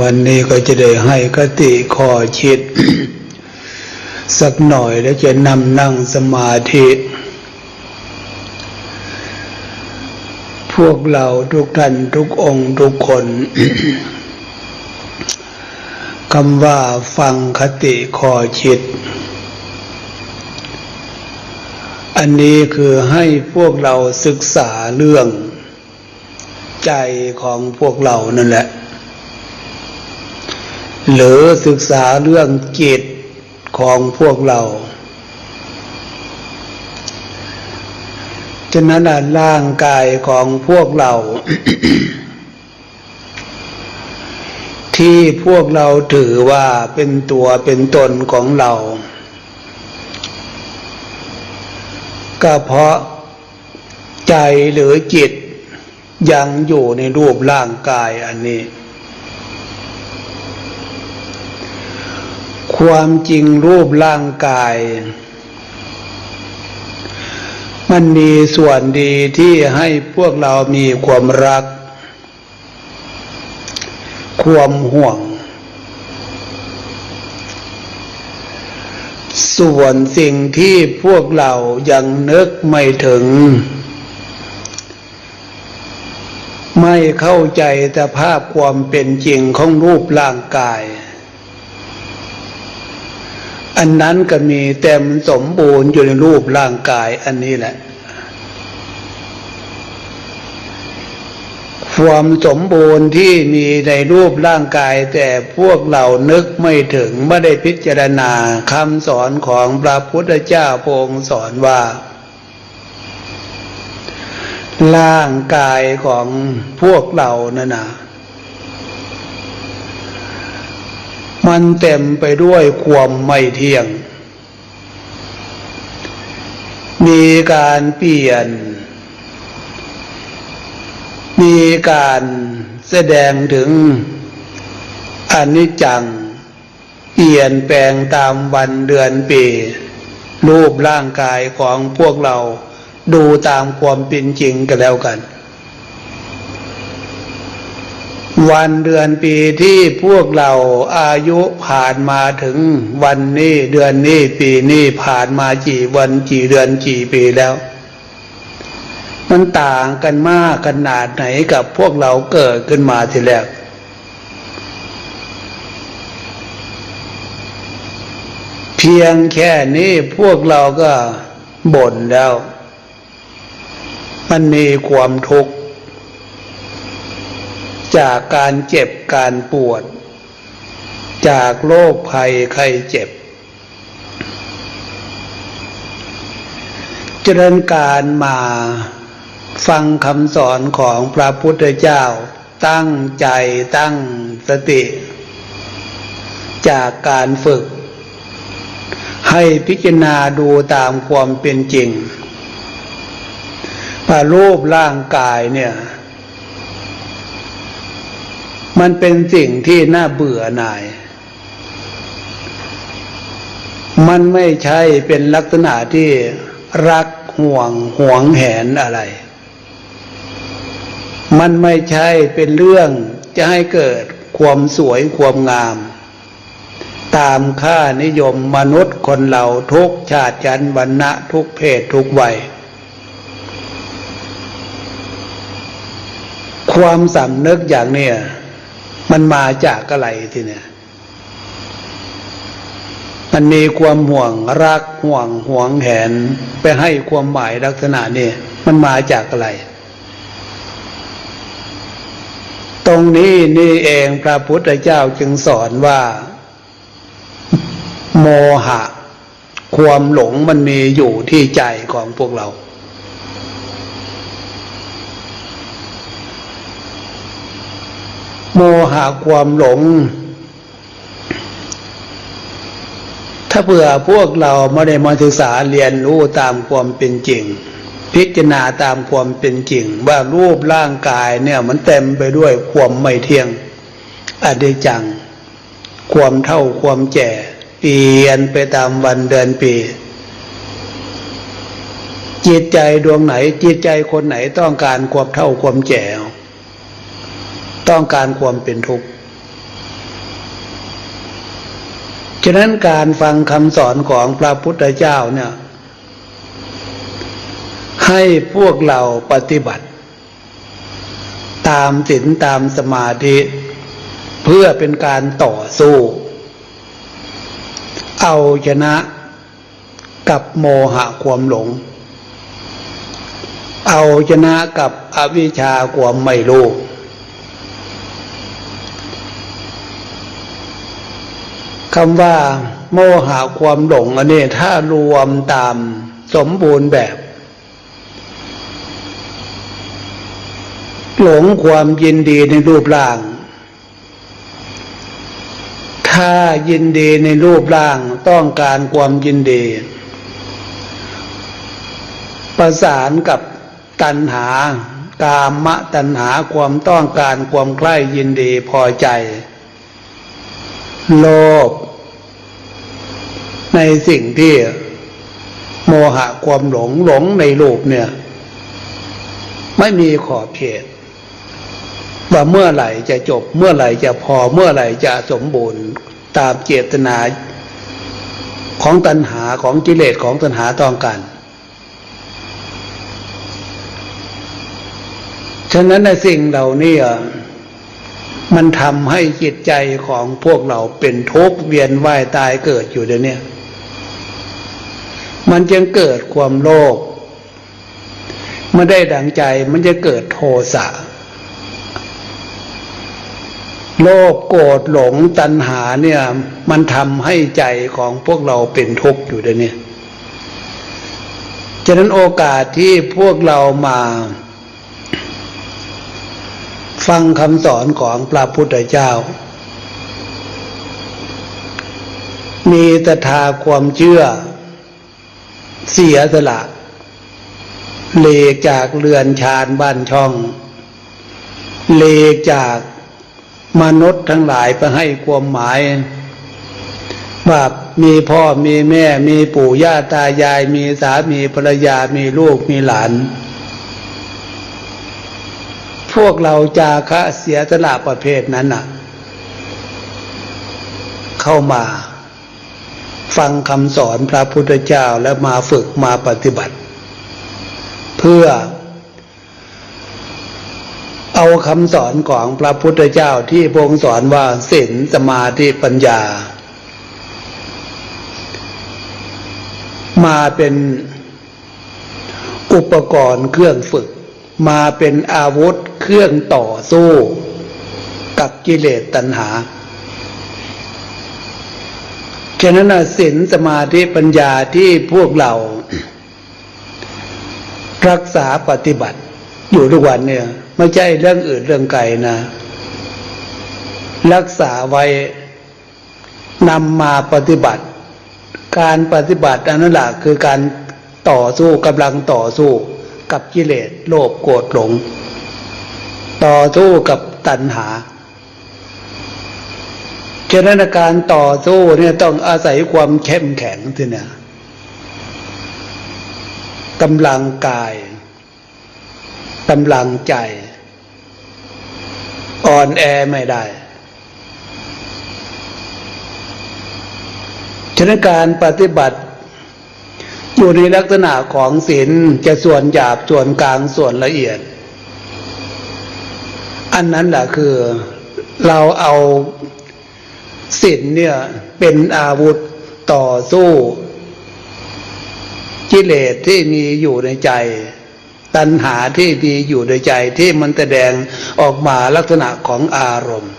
วันนี้ก็จะได้ให้คติขอคิด สักหน่อยแล้วจะนำนั่งสมาธิ พวกเราทุกท่านทุกองค์ทุกคนคำว่าฟังคติขอคิด อันนี้คือให้พวกเราศึกษาเรื่อง ใจของพวกเรานั่นแหละ หรือศึกษาเรื่องจิตของพวกเรา ฉะนั้นร่างกายของพวกเรา ที่พวกเราถือว่าเป็นตัวเป็นตนของเรา ก็เพราะใจหรือจิตยังอยู่ในรูปร่างกายอันนี้ ความจริงรูปร่างกาย มันมีส่วนดีที่ให้พวกเรามีความรัก ความห่วง ส่วนสิ่งที่พวกเรายังนึกไม่ถึง ไม่เข้าใจสภาพความเป็นจริงของรูปร่างกาย อันนั้นก็มีเต็มสมบูรณ์อยู่ในรูปร่างกายอันนี้แหละ ความสมบูรณ์ที่มีในรูปร่างกาย แต่พวกเรานึกไม่ถึงไม่ได้พิจารณาคำสอนของพระพุทธเจ้าพงค์สอนว่า ร่างกายของพวกเรานั่นนะ มันเต็มไปด้วยความไม่เที่ยง มีการเปลี่ยน มีการแสดงถึงอนิจจัง เปลี่ยนแปลงตามวันเดือนปี รูปร่างกายของพวกเราดูตามความเป็นจริงกันแล้วกัน วันเดือนปีที่พวกเราอายุผ่านมาถึงวันนี้เดือนนี้ปีนี้ผ่านมากี่วันกี่เดือนกี่ปีแล้ว มันต่างกันมากขนาดไหนกับพวกเราเกิดขึ้นมาทีแรกเพียงแค่นี้พวกเราก็บ่นแล้ว มันมีความทุกข์ จากการเจ็บการปวด จากโรคภัยไข้เจ็บเจริญการมาฟังคำสอนของพระพุทธเจ้า ตั้งใจตั้งสติ จากการฝึก ให้พิจารณาดูตามความเป็นจริงว่ารูปร่างกายเนี่ย มันเป็นสิ่งที่น่าเบื่อหน่าย มันไม่ใช่เป็นลักษณะที่รักห่วงห่วงแหนอะไร มันไม่ใช่เป็นเรื่องจะให้เกิดความสวยความงาม ตามค่านิยมมนุษย์คนเราทุกชาติชันวรรณะทุกเพศทุกวัยความสำนึกอย่างเนี้ย มันมาจากอะไรทีเนี่ย มันมีความห่วงรักห่วงห่วงแหนไปให้ความหมายลักษณะนี้มันมาจากอะไร ตรงนี้นี่เองพระพุทธเจ้าจึงสอนว่า โมหะ ความหลงมันมีอยู่ที่ใจของพวกเรา โมหะความหลง ถ้าเผื่อพวกเราไม่ได้มาศึกษาเรียนรู้ตามความเป็นจริง พิจารณาตามความเป็นจริง ว่ารูปร่างกายเนี่ยมันเต็มไปด้วยความไม่เที่ยงอดีจัง ความเท่าความแก่เปลี่ยนไปตามวันเดือนปีจิตใจดวงไหนจิตใจคนไหนต้องการความเท่าความแก่ ต้องการความเป็นทุกข์ฉะนั้นการฟังคำสอนของพระพุทธเจ้าเนี่ย ให้พวกเราปฏิบัติ ตามศีลตามสมาธิ เพื่อเป็นการต่อสู้ เอาชนะกับโมหะความหลง เอาชนะกับอวิชชาความไม่รู้ คำว่า โมหะความหลงอันนี้ถ้ารวมตามสมบูรณ์แบบ หลงความยินดีในรูปร่าง ถ้ายินดีในรูปร่างต้องการความยินดี ประสานกับตัณหากามะตัณหาความต้องการความใกล้ยินดีพอใจ โลภในสิ่งที่โมหะความหลงหลงในรูปเนี่ย ไม่มีขอบเขตว่าเมื่อไหร่จะจบ เมื่อไหร่จะพอเมื่อไหร่จะสมบูรณ์ตามเจตนาของตัณหาของกิเลสของตัณหาต้องการฉะนั้นในสิ่งเหล่านี้ มันทำให้จิตใจของพวกเราเป็นทุกข์เวียนว่ายตายเกิดอยู่เดี๋ยวนี้มันจึงเกิดความโลภเมื่อได้ดังใจมันจะเกิดโทสะโลภโกรธหลงตัณหาเนี่ย มันทำให้ใจของพวกเราเป็นทุกข์อยู่เดี๋ยวนี้ฉะนั้นโอกาสที่พวกเรามา ฟังคำสอนของพระพุทธเจ้า มีตถาความเชื่อ เสียสละเลกจากเรือนชานบ้านช่อง เลกจากมนุษย์ทั้งหลายไปให้ความหมายว่ามีพ่อมีแม่มีปู่ย่าตายาย มีสามีภรรยามีลูกมีหลาน พวกเราจาคะเสียสละประเภทนั้นน่ะ เข้ามา ฟังคำสอนพระพุทธเจ้าแล้วมาฝึกมาปฏิบัติ เพื่อ เอาคำสอนของพระพุทธเจ้าที่พระองค์สอนว่าศีลสมาธิปัญญา มาเป็นอุปกรณ์เครื่องฝึก มาเป็นอาวุธเครื่องต่อสู้ กับกิเลสตัณหา ฉะนั้นศีลสมาธิปัญญาที่พวกเรา รักษาปฏิบัติ อยู่ทุกวันเนี่ย ไม่ใช่เรื่องอื่นเรื่องไกลนะ รักษาไว้นำมาปฏิบัติ การปฏิบัติอันนั้นแหละคือการต่อสู้กำลังต่อสู้ กับกิเลสโลภโกรธหลง ต่อสู้กับตัณหาฉะนั้นการต่อสู้เนี่ยต้องอาศัยความเข้มแข็งทีเนี่ยกำลังกายกำลังใจ อ่อนแอไม่ได้ฉะนั้นการปฏิบัติ อยู่ในลักษณะของศีลจะส่วนหยาบส่วนกลางส่วนละเอียด อันนั้นแหละคือเราเอาศีลเนี่ยเป็นอาวุธต่อสู้กิเลสที่มีอยู่ในใจ ตัณหาที่มีอยู่ในใจที่มันแสดงออกมาลักษณะของอารมณ์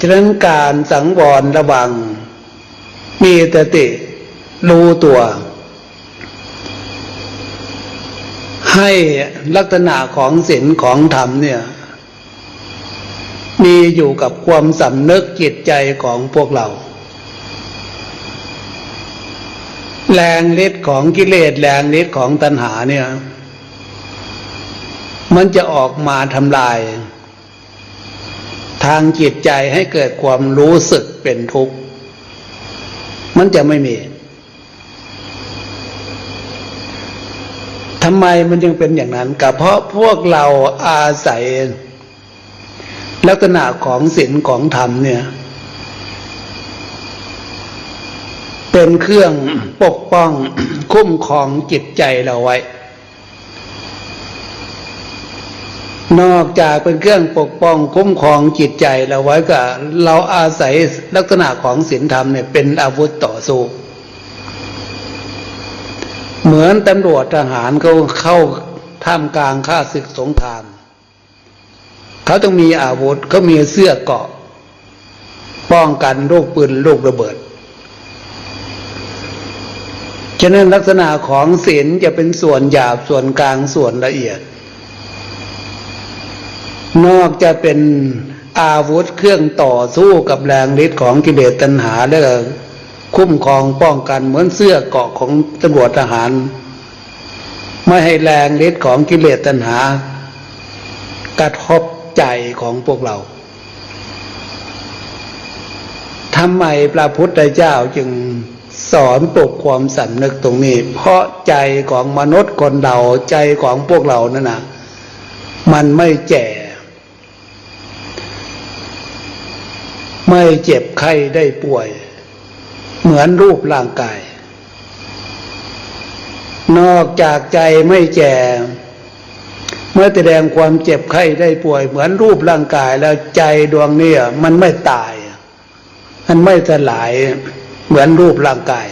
ฉะนั้นการสังวรระวัง มีสติรู้ตัว ให้ลักษณะของศีลของธรรมเนี่ย มีอยู่กับความสำนึกจิตใจของพวกเรา แรงฤทธิ์ของกิเลสแรงฤทธิ์ของตัณหาเนี่ย มันจะออกมาทำลาย ทางจิตใจให้เกิดความรู้สึกเป็นทุกข์ มันจะไม่มีทำไมมันจึงเป็นอย่างนั้นก็เพราะพวกเราอาศัย ลักษณะของศีลของธรรมเนี่ย เป็นเครื่องปกป้องคุ้มครองจิตใจเราไว้ นอกจากเป็นเครื่องปกป้องคุ้มครองจิตใจเราไว้ก็เราอาศัยลักษณะของศีลธรรมเนี่ยเป็นอาวุธต่อสู้ เหมือนตำรวจทหารเขาเข้าท่ามกลางข้าศึกสงคราม เขาต้องมีอาวุธเขามีเสื้อเกาะ ป้องกันลูกปืนลูกระเบิด ฉะนั้นลักษณะของศีลจะเป็นส่วนหยาบส่วนกลางส่วนละเอียด นอกจะเป็นอาวุธเครื่องต่อสู้กับแรงฤทธิ์ของกิเลสตัณหาแล้วก็คุ้มครองป้องกันเหมือนเสื้อเกาะของตำรวจทหาร ไม่ให้แรงฤทธิ์ของกิเลสตัณหา กระทบใจของพวกเราทำไมพระพุทธเจ้าจึงสอนปลุกความสำนึกตรงนี้ เพราะใจของมนุษย์คนเราใจของพวกเรานั่นนะมันไม่แก่ ไม่เจ็บไข้ได้ป่วย เหมือนรูปร่างกาย นอกจากใจไม่แก่เมื่อแสดงความเจ็บไข้ได้ป่วย เหมือนรูปร่างกายแล้วใจดวงนี้มันไม่ตาย มันไม่สลายเหมือนรูปร่างกาย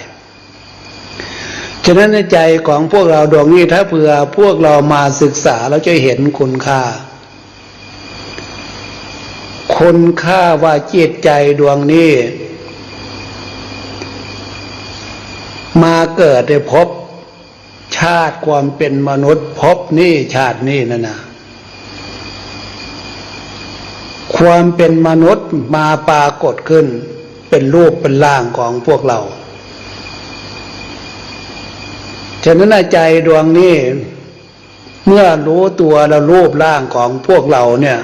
ฉะนั้นในใจของพวกเราดวงนี้ถ้าเผื่อพวกเรามาศึกษาเราจะเห็นคุณค่า คุณค่าว่าจิตใจดวงนี้ มาเกิดได้พบ ชาติความเป็นมนุษย์พบนี่ชาตินี้นั่นนะความเป็นมนุษย์มาปรากฏขึ้น เป็นรูปเป็นร่างของพวกเรา ฉะนั้นใจดวงนี้ เมื่อรู้ตัวแล้วรูปร่างของพวกเราเนี่ย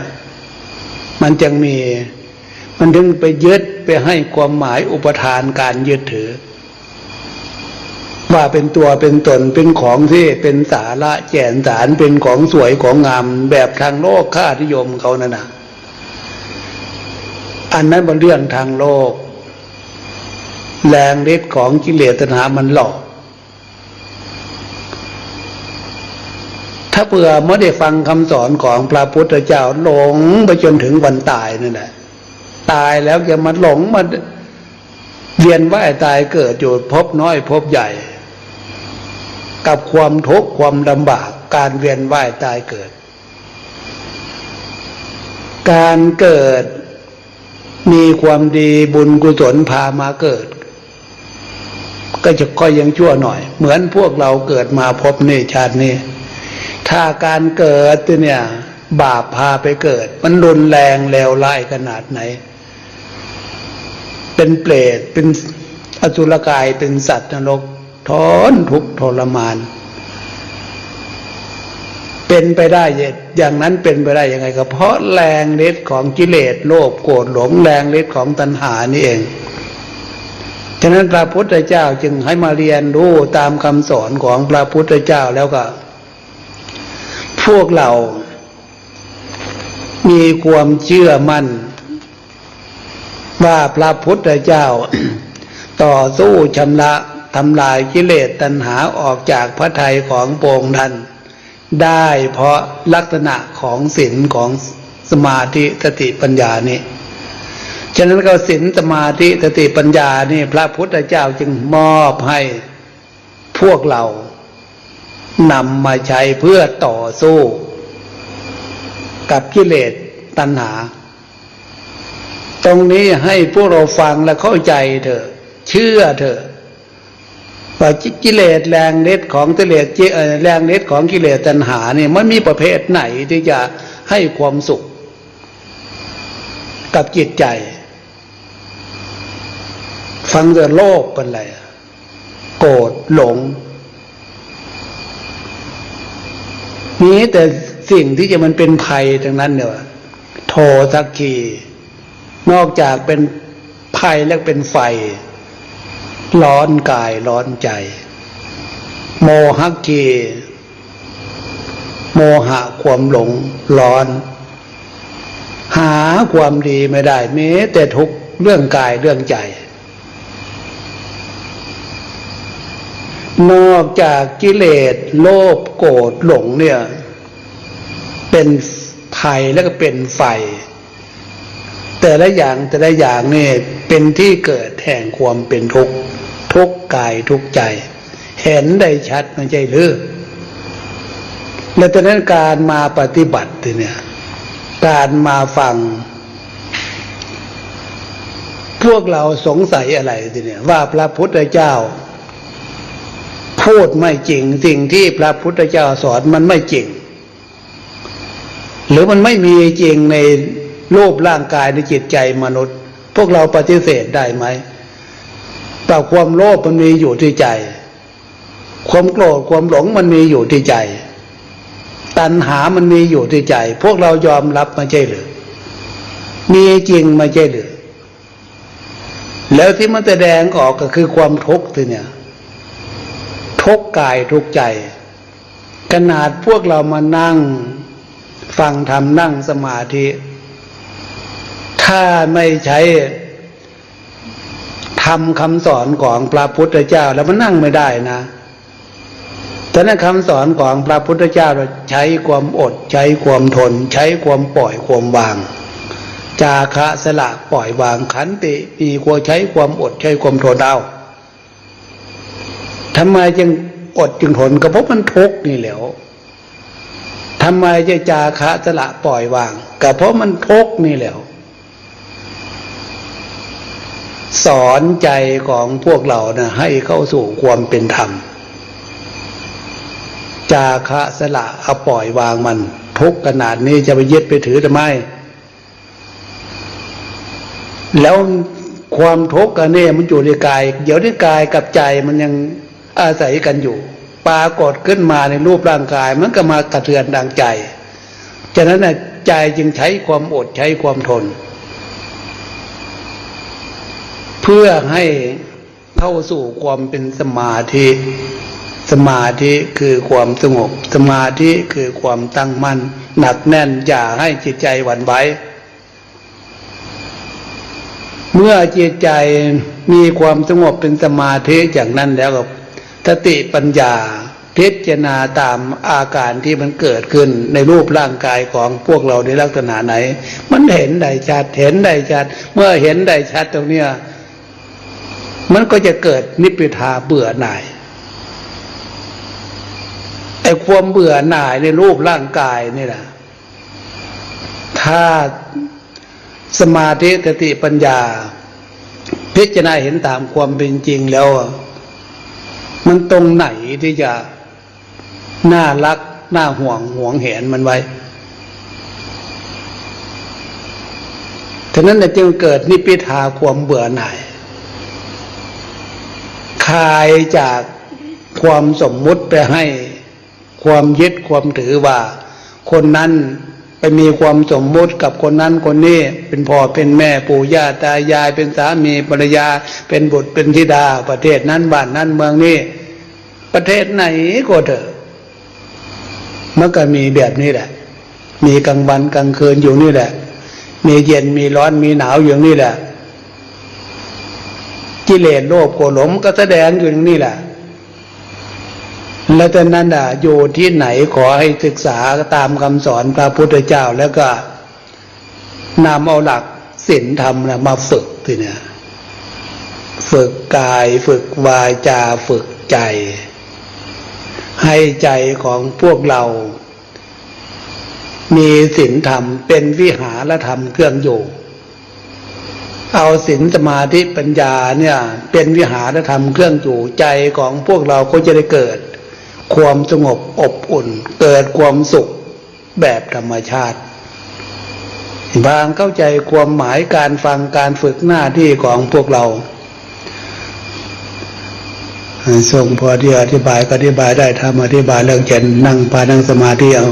มันจึงมี มันถึงไปยึดไปให้ความหมายอุปทานการยึดถือ ว่าเป็นตัวเป็นตนเป็นของที่เป็นสาระแก่นสารเป็นของสวยของงามแบบทางโลกค่านิยมเขานั่นนะอันนั้นเป็นเรื่องทางโลก แรงฤทธิ์ของกิเลสตัณหามันหลอก ถ้าเผื่อไม่ได้ฟังคำสอนของพระพุทธเจ้าหลงไปจนถึงวันตายนั่นแหละตายแล้วจะมาหลงมาเวียนว่ายตายเกิดอยู่พบน้อยพบใหญ่ กับความทุกข์ความลำบากการเวียนว่ายตายเกิด การเกิดมีความดีบุญกุศลพามาเกิด ก็จะก็ยังชั่วหน่อย เหมือนพวกเราเกิดมาพบนี่ชาตินี้ ถ้าการเกิดเนี่ยบาปพาไปเกิด มันรุนแรงเลวร้ายขนาดไหน เป็นเปรตเป็นอสุรกายเป็นสัตว์นรกทนทุกข์ทรมาน เป็นไปได้อย่างนั้นเป็นไปได้ยังไงก็เพราะแรงฤทธิ์ของกิเลสโลภโกรธหลงแรงฤทธิ์ของตัณหานี่เองฉะนั้นพระพุทธเจ้าจึงให้มาเรียนรู้ตามคำสอนของพระพุทธเจ้าแล้วก็ พวกเรา มีความเชื่อมั่น ว่าพระพุทธเจ้า ต่อสู้ชำระทำลายกิเลสตัณหาออกจากพระทัยของโปงท่านได้เพราะลักษณะของศีลของสมาธิสติปัญญานี้ ฉะนั้นก็ศีลสมาธิสติปัญญานี่ พระพุทธเจ้าจึงมอบให้พวกเรา นำมาใช้เพื่อต่อสู้ กับกิเลสตัณหา ตรงนี้ให้พวกเราฟังและเข้าใจเถอะ เชื่อเถอะว่ากิเลสแรงเล็ดของกิเลสแรงเล็ดของกิเลสตัณหาเนี่ยมันมีประเภทไหนที่จะให้ความสุข กับจิตใจ ฟังแต่โลกเป็นไรโกรธหลง มีแต่สิ่งที่จะมันเป็นภัยทั้งนั้นเนี่ยโทสักขีนอกจากเป็นภัยแล้วเป็นไฟ ร้อนกายร้อนใจ โมหะกีโมหะความหลงร้อน หาความดีไม่ได้แม้แต่ทุกเรื่องกายเรื่องใจ นอกจากกิเลสโลภโกรธหลงเนี่ย เป็นภัยแล้วก็เป็นไฟ แต่ละอย่างแต่ละอย่างเนี่ยเป็นที่เกิดแห่งความเป็นทุกข์ทุกกายทุกใจ เห็นได้ชัดไม่ใช่หรือและตอนนั้นการมาปฏิบัติเนี่ย การมาฟัง พวกเราสงสัยอะไรทีเนี่ยว่าพระพุทธเจ้า พูดไม่จริง สิ่งที่พระพุทธเจ้าสอนมันไม่จริง หรือมันไม่มีจริงในรูปร่างกายในจิตใจมนุษย์ พวกเราปฏิเสธได้ไหมแต่ความโลภมันมีอยู่ที่ใจ ความโกรธความหลงมันมีอยู่ที่ใจ ตัณหามันมีอยู่ที่ใจ พวกเรายอมรับมาใช่หรือมีจริงมาใช่หรือแล้วที่มันแสดงออกก็คือความทุกข์ทีเนี่ย ทุกกายทุกใจ ขนาดพวกเรามานั่ง ฟังธรรมนั่งสมาธิ ถ้าไม่ใช้ทำคำสอนของพระพุทธเจ้าแล้วมันนั่งไม่ได้นะแต่นั้นคำสอนของพระพุทธเจ้าเราใช้ความอดใช้ความทน ใช้ความปล่อยความวาง จาคะสละปล่อยวางขันติมีควรใช้ความอดใช้ความทนเอา ทำไมจึงอดจึงทนก็เพราะมันทุกข์นี่แหล้วทำไมจะจาคะสละปล่อยวางก็เพราะมันทุกข์นี่แหล้วสอนใจของพวกเรานะให้เข้าสู่ความเป็นธรรม จาคะสละเอาปล่อยวางมัน ทุกขนาดนี้จะไปยึดไปถือทำไม แล้วความทุกข์กันเนี่ยมันอยู่ในกาย เดี๋ยวที่กายกับใจมันยัง อาศัยกันอยู่ ปรากฏขึ้นมาในรูปร่างกาย มันก็มากระเทือนดังใจ ฉะนั้นนะใจจึงใช้ความอดใช้ความทน เพื่อให้เข้าสู่ความเป็นสมาธิ สมาธิคือความสงบ สมาธิคือความตั้งมั่นหนักแน่นอย่าให้จิตใจหวั่นไหวเมื่อจิตใจมีความสงบเป็นสมาธิอย่างนั้นแล้วก็ สติปัญญา พิจารณาตามอาการที่มันเกิดขึ้นในรูปร่างกายของพวกเราในลักษณะไหน มันเห็นได้ชัดเห็นได้ชัด เมื่อเห็นได้ชัดตรงเนี้ยมันก็จะเกิดนิพพิทาเบื่อหน่ายไอ้ความเบื่อหน่ายในรูปร่างกายนี่แหละถ้าสมาธิสติปัญญา พิจารณาเห็นตามความเป็นจริงแล้ว มันตรงไหนที่จะน่ารักน่าห่วงห่วงแหนมันไว้ฉะนั้นจึงเกิดนิพพิทาความเบื่อหน่ายคลายจากความสมมุติไปให้ความยึดความถือว่า คนนั้น ไปมีความสมมุติกับคนนั้นคนนี้เป็นพ่อเป็นแม่ปู่ย่าตายาย เป็นสามีภรรยา เป็นบุตรเป็นธิดา ประเทศนั้นบ้านนั้นเมืองนี้ ประเทศไหนก็เถอะมันก็มีแบบนี้แหละ มีกลางวันกลางคืนอยู่นี่แหละ มีเย็นมีร้อนมีหนาวอยู่นี่แหละกิเลสโลภโกรธหลงก็แสดงอยู่นี่แหละ แล้วแต่นั้นอะอยู่ที่ไหนขอให้ศึกษาตามคำสอนพระพุทธเจ้าแล้วก็นำเอาหลักศีลธรรมนะมาฝึกทีเนี่ยฝึกกายฝึกวาจาฝึกใจ ให้ใจของพวกเรา มีศีลธรรมเป็นวิหารธรรมเครื่องอยู่เอาศีลสมาธิปัญญาเนี่ย เป็นวิหารธรรมเครื่องอยู่ใจของพวกเราก็จะได้เกิด ความสงบอบอุ่น เกิดความสุขแบบธรรมชาติ บางเข้าใจความหมายการฟังการฝึกหน้าที่ของพวกเราส่งพอที่อธิบายก็อธิบายได้ถ้าอธิบายเรื่องเจนนั่งพานั่งสมาธิเอา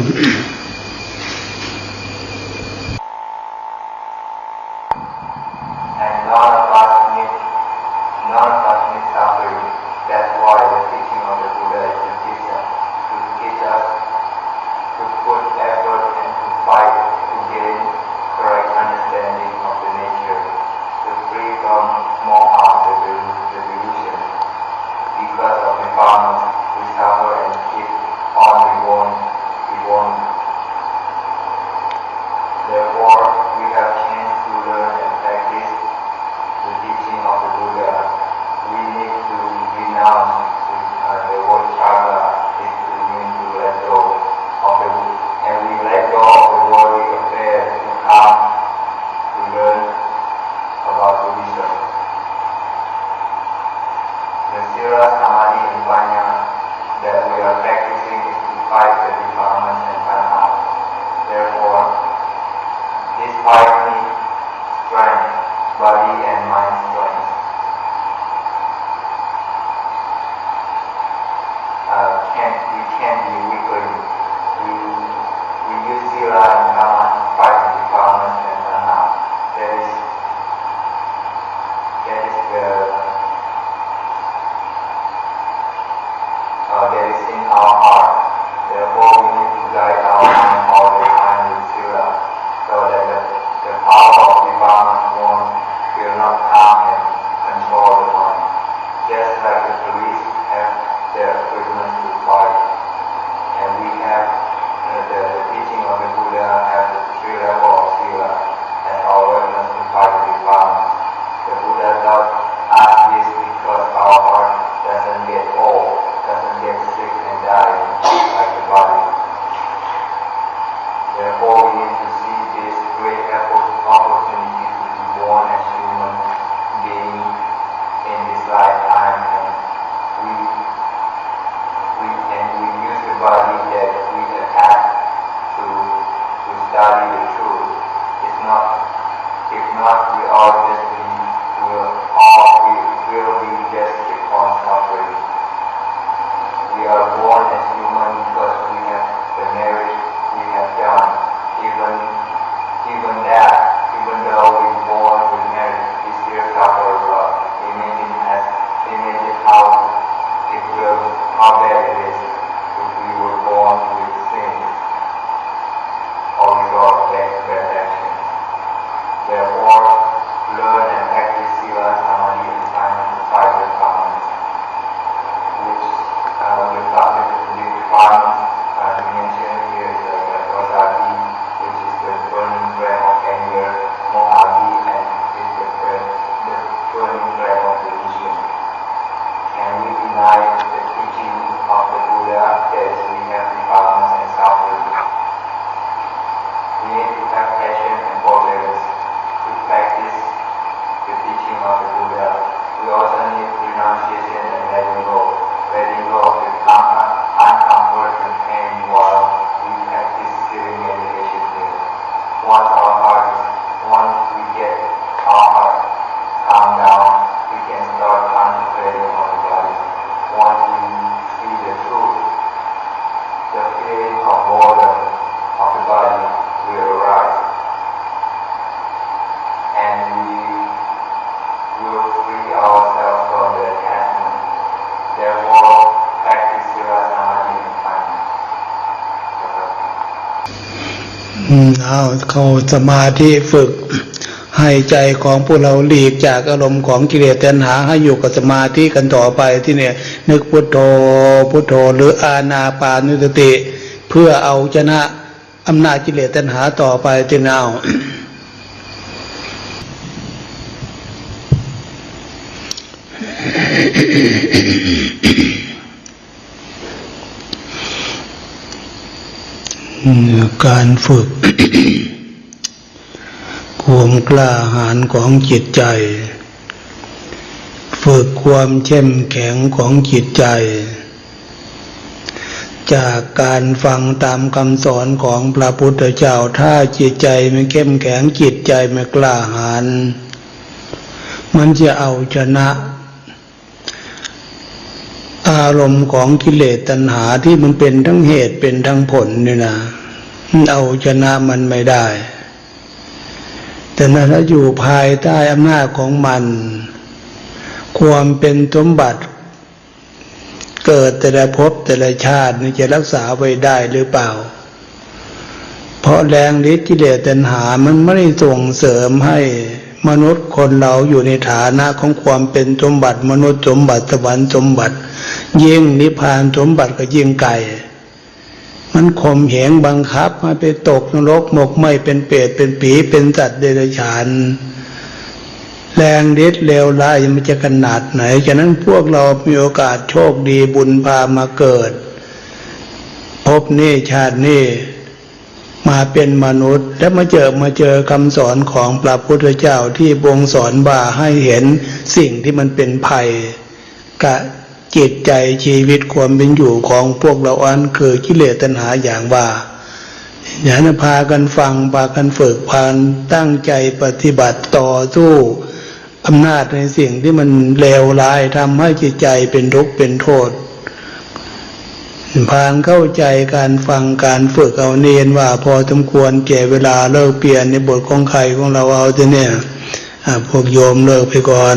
we get our heart calm down, we can start concentrating on the body. Once we see the truth, the feeling of boredom of the body will arise. And we will free ourselves from the attachment. Therefore, practice Sila Samadhi and kindness. อืมเอาเข้าสมาธิฝึก ให้ใจของพวกเราหลีกจากอารมณ์ของกิเลสตัณหาให้อยู่กับสมาธิกันต่อไปที่เนี่ย นึกพุทโธพุทโธหรืออาณาปานุสติ เพื่อเอาชนะอำนาจกิเลสตัณหาต่อไปที่เอาการฝึก ความกล้าหาญของจิตใจ ฝึกความเข้มแข็งของจิตใจ จากการฟังตามคำสอนของพระพุทธเจ้าถ้าจิตใจไม่เข้มแข็งจิตใจไม่กล้าหาญมันจะเอาชนะ อารมณ์ของกิเลสตัณหาที่มันเป็นทั้งเหตุเป็นทั้งผลนี่นะเอาชนะมันไม่ได้ แต่ถ้าอยู่ภายใต้อำนาจของมัน ความเป็นสมบัติเกิดแต่ละภพแต่ละชาตินี่จะรักษาไว้ได้หรือเปล่า เพราะแรงฤทธิ์กิเลสตัณหามันไม่ได้ส่งเสริมให้มนุษย์คนเราอยู่ในฐานะของความเป็นสมบัติ มนุษย์สมบัติสวรรค์สมบัติ ยิ่งนิพพานสมบัติก็ยิ่งไกล มันข่มเหงบังคับให้ไปตกนรกหมกไหมเป็นเปรตเป็นผีเป็นสัตว์เดรัจฉานแรงฤทธิ์เลวร้ายมันจะขนาดไหนฉะนั้นพวกเรามีโอกาสโชคดีบุญพามาเกิด พบนี่ชาตินี่มาเป็นมนุษย์ แล้วมาเจอมาเจอคำสอนของพระพุทธเจ้าที่บงสอนว่าให้เห็นสิ่งที่มันเป็นภัยกะ จิตใจชีวิตความเป็นอยู่ของพวกเราอันคือกิเลสตัณหาอย่างว่าอย่าพากันฟังพากันฝึกพานตั้งใจปฏิบัติต่อสู้อำนาจในสิ่งที่มันเลวร้ายทำให้จิตใจเป็นทุกข์เป็นโทษพานเข้าใจการฟังการฝึกเอาเนียนว่าพอสมควรแก่เวลาเลิกเปลี่ยนในบทของใครของเราเอาแต่เนี่ยพวกโยมเลิกไปก่อน